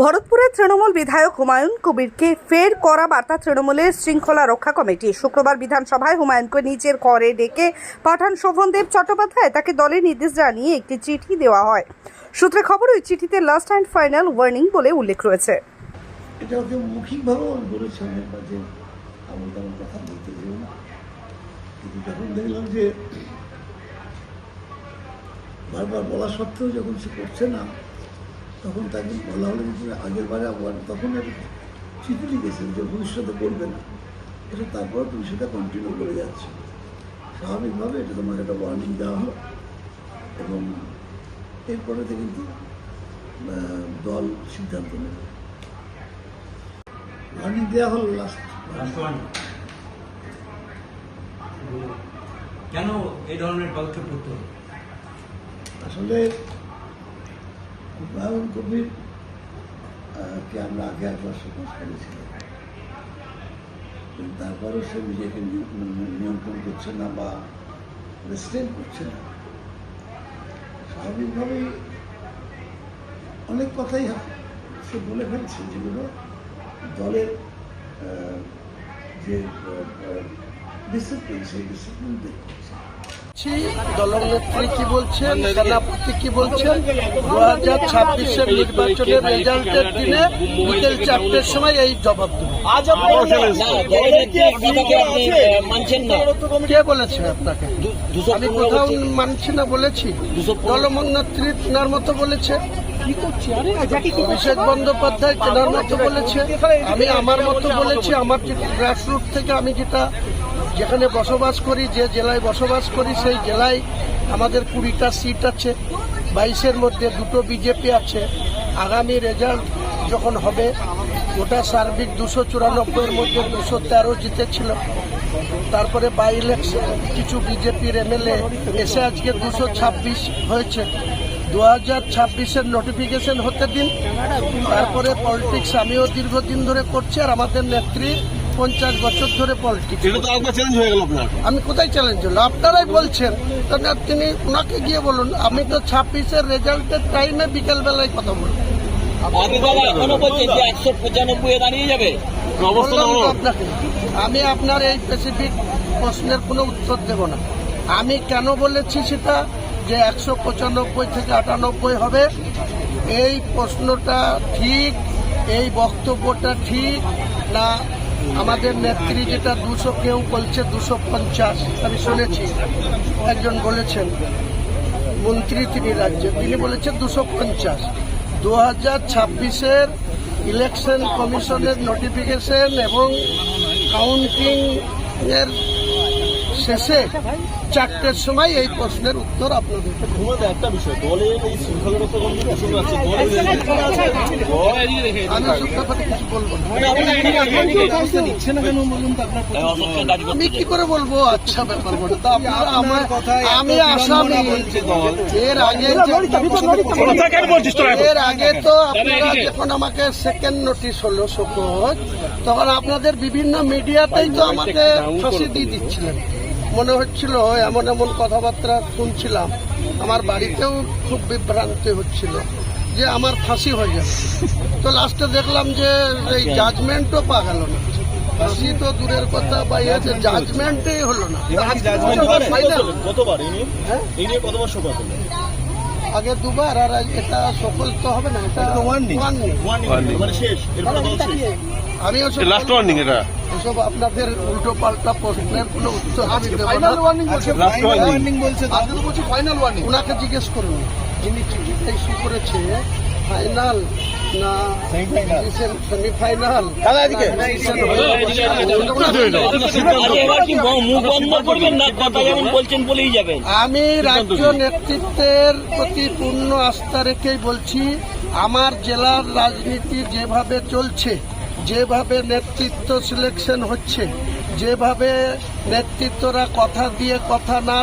ভরতপুরের তৃণমূল বিধায়ক হুমায়ুন কবিরকে ফের করা বার্তা তৃণমূলের শৃঙ্খলা রক্ষা কমিটি। শুক্রবার বিধানসভায় হুমায়ুনকে নিজের ঘরে ডেকে পাঠান শোভনদেব চট্টোপাধ্যায়। তাকে দলের নির্দেশ জানিয়ে একটি চিঠি দেওয়া হয়। সূত্রে খবর, ওই চিঠিতে লাস্ট অ্যান্ড ফাইনাল ওয়ার্নিং বলে উল্লেখ রয়েছে। বারবার বলা সত্ত্বেও যখন সে করছে না তখন তাকে বলা হলো যে আগের বারে আবার তখন আর চিঠি লিখেছেন যে ভবিষ্যতে করবে না। এটা তারপর তুমি সেটা কন্টিনিউ করে যাচ্ছে। স্বাভাবিকভাবে এটা তোমাকে একটা ওয়ার্নিং দেওয়া হলো এবং এরপরেতে কিন্তু দল সিদ্ধান্ত নেবে। ওয়ার্নিং দেওয়া হলো লাস্ট কেন এই ধরনের পদক্ষেপ করতে হলো? আসলে হুমায়ুন কবির কে আমরা আগে একবার সুপারিশ করেছিলাম তারপরেও সে নিজেকে নিয়ন্ত্রণ করছে না বা রেস্টেন করছে না। স্বাভাবিকভাবেই অনেক কথাই সে বলে ফেলছে যেগুলো দলের যে ডিসিপ্লিন সেই ডিসিপ্লিন দেখছে বলছি দলনেত্রী কি বলছেন সেনাপতি কি বলছেন? দু হাজার ছাব্বিশের নির্বাচনের রেজাল্টের দিনে বিকেল চারটের সময় এই জবাব দেবো। আজ আপনারা না, দলের কি বলেছে আপনাকে? আমি কোথাও মানছি না বলেছি। দলনেত্রী তেনার মতো বলেছে। অভিষেক বন্দ্যোপাধ্যায় তেনার মতো বলেছে। আমি আমার মতো বলেছি আমার যে গ্রাসরুট থেকে আমি যেটা যেখানে বসবাস করি, যে জেলায় বসবাস করি, সেই জেলায় আমাদের কুড়িটা সিট আছে। বাইশের মধ্যে দুটো বিজেপি আছে। আগামী রেজাল্ট যখন হবে, ওটা সার্বিক দুশো চুরানব্বইয়ের মধ্যে দুশো তেরো জিতেছিল। তারপরে বাই ইলেকশন কিছু বিজেপির এমএলএ এসে আজকে দুশো ছাব্বিশ হয়েছে। দু হাজার ছাব্বিশের নোটিফিকেশন হতে দিন। তারপরে পলিটিক্স আমিও দীর্ঘদিন ধরে করছি আর আমাদের নেত্রী পঞ্চাশ বছর ধরে পলিটিক্স এটা তো একবার চ্যালেঞ্জ হয়ে গেল আপনার। আমি কোথায় চ্যালেঞ্জ হলো? আপনারাই বলছেন। তাহলে তিনি ওনাকে গিয়ে বলুন আমি তো ছাব্বিশের রেজাল্টের টাইমে বিকেলবেলায় কথা বলব। আপনাকে আমি আপনার এই স্পেসিফিক প্রশ্নের কোনো উত্তর দেব না। আমি কেন বলেছি সেটা যে একশো পঁচানব্বই থেকে আটানব্বই হবে? এই প্রশ্নটা ঠিক এই বক্তব্যটা ঠিক না আমাদের নেত্রী যেটা দুশো কেউ বলছে দুশো পঞ্চাশ আমি শুনেছি। একজন বলেছেন মন্ত্রী তিনি রাজ্যে তিনি বলেছেন দুশো পঞ্চাশ। দু হাজার ছাব্বিশের ইলেকশন কমিশনের নোটিফিকেশন এবং কাউন্টিং এর শেষে চারটের সময় এই প্রশ্নের উত্তর আপনাদের একটা বিষয় দলের আমি আমি কি করে বলব আচ্ছা ব্যাপার তো আমি এর আগে তো আপনারা যখন আমাকে সেকেন্ড নোটিশ হলো তখন আপনাদের বিভিন্ন মিডিয়াতেই তো আমাকে ফাঁসি দিচ্ছিলেন মনে হচ্ছিল, এমন এমন কথাবার্তা শুনছিলাম। আমার বাড়িতেও খুব বিভ্রান্তি হচ্ছিল। যে আমার ফাঁসি হয়ে যাবে তো লাস্টে দেখলাম যে এই জাজমেন্টও পা গেল না। ফাঁসি তো দূরের কথা বা ইয়ে জাজমেন্টই হলো না। হ্যাঁ? আগে দুবার আর এটা সফল তো হবে না এটা। মানে আমি লাস্ট ওয়ার্নিং এটা। এসব আপনাদের উল্টো পাল্টা প্রশ্নের কোনো উত্তর আমি দেব না। লাস্ট ওয়ার্নিং ওনাকে জিজ্ঞেস করুন। যিনি চিঠিটা ইস্যু করেছে ফাইনাল না সেমিফাইনাল এবার কি মুখ বন্ধ করবেন না কথা যেমন বলছেন বলেই যাবেন? আমি রাজ্য নেতৃত্বের প্রতি পূর্ণ আস্থা রেখেই বলছি আমার জেলার রাজনীতি যেভাবে চলছে যেভাবে নেতৃত্ব সিলেকশন হচ্ছে যেভাবে নেতৃত্বরা কথা দিয়ে কথা না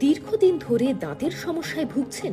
দীর্ঘদিন ধরে দাঁতের সমস্যায় ভুগছেন